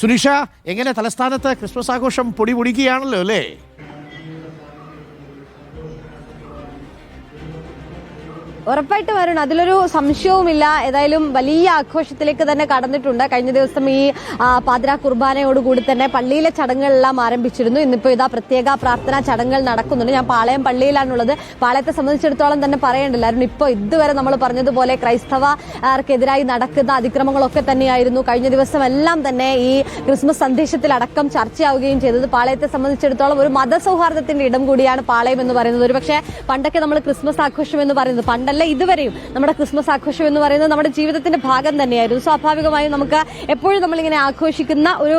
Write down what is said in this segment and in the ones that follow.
സുനിഷ എങ്ങനെ തലസ്ഥാനത്ത് ക്രിസ്മസ് ആഘോഷം പൊടി പൊടിക്കുകയാണല്ലോ അല്ലേ? ഉറപ്പായിട്ട് വരുൺ അതിലൊരു സംശയവുമില്ല. ഏതായാലും വലിയ ആഘോഷത്തിലേക്ക് തന്നെ കടന്നിട്ടുണ്ട്. കഴിഞ്ഞ ദിവസം ഈ പാതിര കുർബാനയോടുകൂടി തന്നെ പള്ളിയിലെ ചടങ്ങുകളെല്ലാം ആരംഭിച്ചിരുന്നു. ഇന്നിപ്പോ ഇതാ പ്രത്യേക പ്രാർത്ഥനാ ചടങ്ങുകൾ നടക്കുന്നുണ്ട്. ഞാൻ പാളയം പള്ളിയിലാണുള്ളത്. പാളയത്തെ സംബന്ധിച്ചിടത്തോളം തന്നെ പറയേണ്ടില്ലായിരുന്നു ഇപ്പോൾ ഇതുവരെ നമ്മൾ പറഞ്ഞതുപോലെ ക്രൈസ്തവർക്കെതിരായി നടക്കുന്ന അതിക്രമങ്ങളൊക്കെ തന്നെയായിരുന്നു. കഴിഞ്ഞ ദിവസം എല്ലാം തന്നെ ഈ ക്രിസ്മസ് സന്ദേശത്തിലടക്കം ചർച്ചയാവുകയും ചെയ്തത്. പാളയത്തെ സംബന്ധിച്ചിടത്തോളം ഒരു മതസൗഹാർദ്ദത്തിന്റെ ഇടം കൂടിയാണ് പാളയം എന്ന് പറയുന്നത്. ഒരു പക്ഷേ പണ്ടൊക്കെ നമ്മൾ ക്രിസ്മസ് ആഘോഷം എന്ന് പറയുന്നത്. പണ്ടല്ല ഇതുവരെയും നമ്മുടെ ക്രിസ്മസ് ആഘോഷം എന്ന് പറയുന്നത് നമ്മുടെ ജീവിതത്തിന്റെ ഭാഗം തന്നെയായിരുന്നു. സ്വാഭാവികമായും നമുക്ക് എപ്പോഴും നമ്മളിങ്ങനെ ആഘോഷിക്കുന്ന ഒരു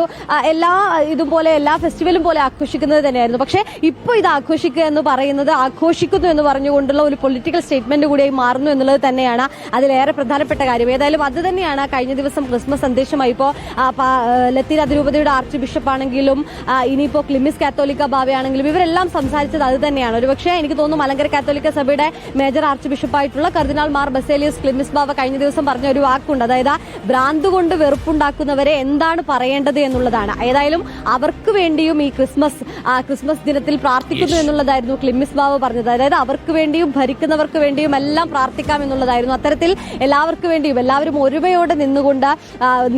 എല്ലാ ഇതുപോലെ എല്ലാ ഫെസ്റ്റിവലും പോലെ ആഘോഷിക്കുന്നത് തന്നെയായിരുന്നു. പക്ഷേ ഇപ്പോൾ ഇത് ആഘോഷിക്കുക എന്ന് പറയുന്നത് ആഘോഷിക്കുന്നു എന്ന് പറഞ്ഞുകൊണ്ടുള്ള ഒരു പൊളിറ്റിക്കൽ സ്റ്റേറ്റ്മെന്റ് കൂടിയായി മാറുന്നു എന്നുള്ളത് തന്നെയാണ് അതിലേറെ പ്രധാനപ്പെട്ട കാര്യം. ഏതായാലും അത് തന്നെയാണ് കഴിഞ്ഞ ദിവസം ക്രിസ്മസ് സന്ദേശമായി ഇപ്പോൾ ലത്തീൻ അതിരൂപതയുടെ ആർച്ച് ബിഷപ്പ് ആണെങ്കിലും ഇനിയിപ്പോൾ ഇനിയിപ്പോ ക്ലിമിസ് കാത്തോലിക്ക ബാവയാണെങ്കിലും ഇവരെല്ലാം സംസാരിച്ചത് അത് തന്നെയാണ്. ഒരുപക്ഷെ എനിക്ക് തോന്നുന്നു മലങ്കര കാത്തോലിക്ക സഭയുടെ മേജർ ആർച്ച് ബിഷപ്പായിട്ടുള്ള കർദിനാൾ മാർ ബസേലിയസ് ക്ലിമിസ് ബാവ കഴിഞ്ഞ ദിവസം പറഞ്ഞ ഒരു വാക്കുണ്ട്. അതായത് ഭ്രാന്ത് കൊണ്ട് വെറുപ്പുണ്ടാക്കുന്നവരെ എന്താണ് പറയേണ്ടത് എന്നുള്ളതാണ്. ഏതായാലും അവർക്ക് വേണ്ടിയും ഈ ക്രിസ്മസ് ക്രിസ്മസ് ദിനത്തിൽ പ്രാർത്ഥിക്കുന്നു എന്നുള്ളതായിരുന്നു ക്ലിമിസ് ബാബ പറഞ്ഞത്. അതായത് അവർക്ക് വേണ്ടിയും ഭരിക്കുന്നവർക്ക് വേണ്ടിയും എല്ലാം പ്രാർത്ഥിക്കാം എന്നുള്ളതായിരുന്നു. അത്തരത്തിൽ എല്ലാവർക്കും വേണ്ടിയും എല്ലാവരും ഒരുമയോടെ നിന്നുകൊണ്ട്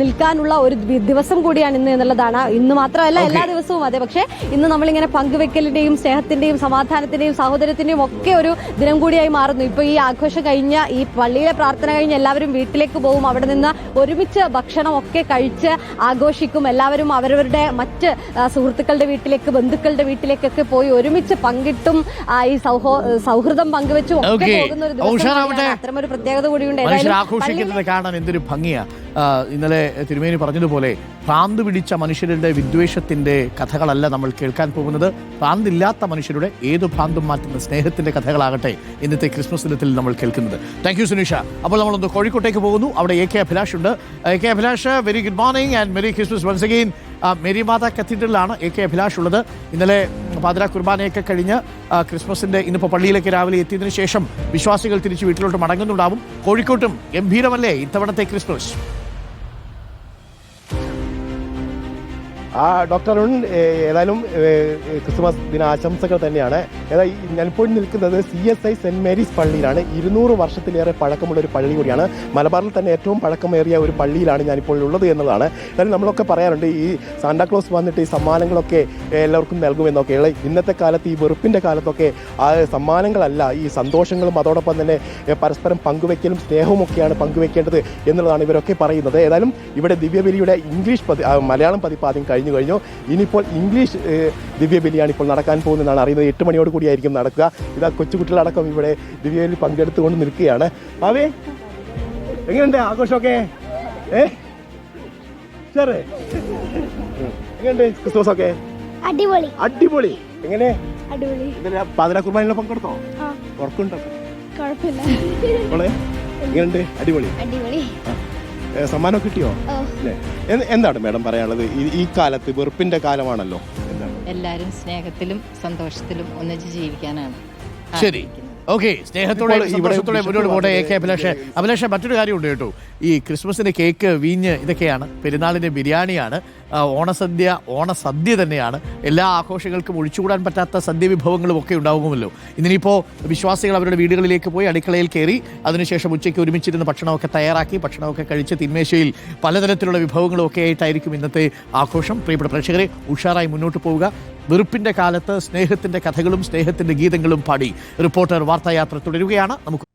നിൽക്കാനുള്ള ഒരു ദിവസം കൂടിയാണ് ഇന്ന് എന്നുള്ളതാണ്. ഇന്ന് മാത്രമല്ല എല്ലാ ദിവസവും അതെ. പക്ഷേ ഇന്ന് നമ്മളിങ്ങനെ പങ്കുവെക്കലിന്റെയും സ്നേഹത്തിന്റെയും സമാധാനത്തിന്റെയും സഹോദരത്തിന്റെയും ഒക്കെ ഒരു ദിനം കൂടിയായി മാറുന്നു. ഇപ്പൊ ഈ ആഘോഷം കഴിഞ്ഞ ഈ പള്ളിയിലെ പ്രാർത്ഥന കഴിഞ്ഞ് എല്ലാവരും വീട്ടിലേക്ക് പോകും അവിടെ നിന്ന് ഒരുമിച്ച് ഭക്ഷണം ഒക്കെ കഴിച്ച് ആഘോഷിക്കും. എല്ലാവരും അവരവരുടെ മറ്റ് സുഹൃത്തുക്കളുടെ വീട്ടിലേക്ക് ബന്ധുക്കളുടെ വീട്ടിലേക്കൊക്കെ പോയി ഒരുമിച്ച് പങ്കിട്ടും ഈ സൗഹോ സൗഹൃദം പങ്കുവെച്ചും ഒക്കെ. പോകുന്ന ഒരു ദിവസം അത്തരമൊരു പ്രത്യേകത കൂടിയുണ്ട്. ഏതായാലും ആഘോഷിക്കുന്നത് കാണാൻ എന്തൊരു ഭംഗിയാ. ആ, ഇന്നലെ തിരുമേനി പറഞ്ഞതുപോലെ ഭ്രാന്ത് പിടിച്ച മനുഷ്യരുടെ വിദ്വേഷത്തിന്റെ കഥകളല്ല നമ്മൾ കേൾക്കാൻ പോകുന്നത്. ഭ്രാന്തില്ലാത്ത മനുഷ്യരുടെ ഏത് ഭ്രാന്തും മാറ്റുന്ന സ്നേഹത്തിന്റെ കഥകളാകട്ടെ ഇന്നത്തെ ക്രിസ്മസ് ദിനത്തിൽ നമ്മൾ കേൾക്കുന്നത്. Thank you Suneesha. അപ്പോൾ നമ്മളൊന്ന് കോഴിക്കോട്ടേക്ക് പോകുന്നു. അവിടെ എ കെ അഭിലാഷ് ഉണ്ട്. A K Abhilash very good morning and merry Christmas once again Mary Matha കത്തീഡ്രലിലാണ് A K Abhilash ഉള്ളത്. ഇന്നലെ പാതിര കുർബാനയൊക്കെ കഴിഞ്ഞ് ക്രിസ്മസിന്റെ ഇന്നിപ്പോൾ പള്ളിയിലേക്ക് രാവിലെ എത്തിയതിനു ശേഷം വിശ്വാസികൾ തിരിച്ച് വീട്ടിലോട്ട് മടങ്ങുന്നുണ്ടാവും. കോഴിക്കോട്ടും ഗംഭീരമല്ലേ ഇത്തവണത്തെ ക്രിസ്മസ്? ആ ഡോക്ടർ അരുൺ ഏതായാലും ക്രിസ്മസ് ദിന ആശംസകൾ തന്നെയാണ് ഏതായാലും ഞാനിപ്പോൾ നിൽക്കുന്നത് C S I saint Mary's പള്ളിയിലാണ്. ഇരുന്നൂറ് വർഷത്തിലേറെ പഴക്കമുള്ള ഒരു പള്ളി കൂടിയാണ്. മലബാറിൽ തന്നെ ഏറ്റവും പഴക്കമേറിയ ഒരു പള്ളിയിലാണ് ഞാനിപ്പോൾ ഉള്ളത് എന്നതാണ് എന്നാലും നമ്മളൊക്കെ പറയാറുണ്ട് ഈ സാന്താക്ലോസ് വന്നിട്ട് ഈ സമ്മാനങ്ങളൊക്കെ എല്ലാവർക്കും നൽകുമെന്നൊക്കെ. ഉള്ള ഇന്നത്തെ കാലത്ത് ഈ വെറുപ്പിന്റെ കാലത്തൊക്കെ ആ സമ്മാനങ്ങളല്ല ഈ സന്തോഷങ്ങളും അതോടൊപ്പം തന്നെ പരസ്പരം പങ്കുവെക്കലും സ്നേഹവും ഒക്കെയാണ് പങ്കുവെക്കേണ്ടത് എന്നുള്ളതാണ് ഇവരൊക്കെ പറയുന്നത്. ഏതായാലും ഇവിടെ ദിവ്യബലിയുടെ ഇംഗ്ലീഷ് പതി മലയാളം പതിപ്പ് ആദ്യം കഴിഞ്ഞു കഴിഞ്ഞു. ഇനിയിപ്പോൾ ഇംഗ്ലീഷ് ദിവ്യ ദിവ്യബലിയാണ് ഇപ്പോൾ നടക്കാൻ പോകുന്നതെന്നാണ് അറിയുന്നത്. എട്ട് മണിയോട് കൂടിയായിരിക്കും നടക്കുക. ഇതാ കൊച്ചുകുട്ടികളടക്കം ഇവിടെ ദിവ്യബലി പങ്കെടുത്തുകൊണ്ട് നിൽക്കുകയാണ്. അവേ എങ്ങനെയുണ്ട് ആഘോഷമൊക്കെ? ഏ? ചെറേ എങ്ങനെയുണ്ട് ക്രിസ്മസ് ഒക്കെ അടിപൊളി. അടിപൊളി. എങ്ങനെ? അടിപൊളി. പാതിര കുർബാനയിൽ പങ്കെടുത്തോ? ഉറക്കുണ്ടോ കുഴപ്പമില്ല. എങ്ങനെയുണ്ട്? അടിപൊളി. അടിപൊളി. സമ്മാനം കിട്ടിയോ? അല്ലേ? എന്താണ് മാഡം പറയാനുള്ളത്? ഈ- കാലത്ത് വെറുപ്പിന്റെ കാലമാണല്ലോ. എല്ലാരും സ്നേഹത്തിലും സന്തോഷത്തിലും ഒന്നിച്ച് ജീവിക്കാനാണ് ശരി. ഓക്കെ സ്നേഹത്തോടെ സന്തോഷത്തോടെ മുന്നോട്ട് പോട്ടെ. എ കെ അഭിലാഷ് അഭിലാഷ് മറ്റൊരു കാര്യമുണ്ട് കേട്ടോ. ഈ ക്രിസ്മസിന്റെ കേക്ക് വീഞ്ഞ് ഇതൊക്കെയാണ്. പെരുന്നാളിന്റെ ബിരിയാണിയാണ്. ഓണസദ്യ ഓണസദ്യ തന്നെയാണ്. എല്ലാ ആഘോഷങ്ങൾക്കും ഒഴിച്ചുകൂടാൻ പറ്റാത്ത സദ്യ വിഭവങ്ങളും ഒക്കെ ഉണ്ടാകുമല്ലോ. ഇന്നിപ്പോൾ വിശ്വാസികൾ അവരുടെ വീടുകളിലേക്ക് പോയി അടുക്കളയിൽ കയറി അതിനുശേഷം ഉച്ചയ്ക്ക് ഒരുമിച്ചിരുന്ന് ഭക്ഷണമൊക്കെ തയ്യാറാക്കി ഭക്ഷണമൊക്കെ കഴിച്ച് തിന്മേശയിൽ പലതരത്തിലുള്ള വിഭവങ്ങളും ഒക്കെ ആയിട്ടായിരിക്കും ഇന്നത്തെ ആഘോഷം. പ്രിയപ്പെട്ട പ്രേക്ഷകരെ ഉഷാറായി മുന്നോട്ട് പോവുക. വെറുപ്പിന്റെ കാലത്ത് സ്നേഹത്തിന്റെ കഥകളും സ്നേഹത്തിന്റെ ഗീതങ്ങളും പാടി റിപ്പോർട്ടർ വാർത്തായാത്ര തുടരുകയാണ്. നമുക്ക്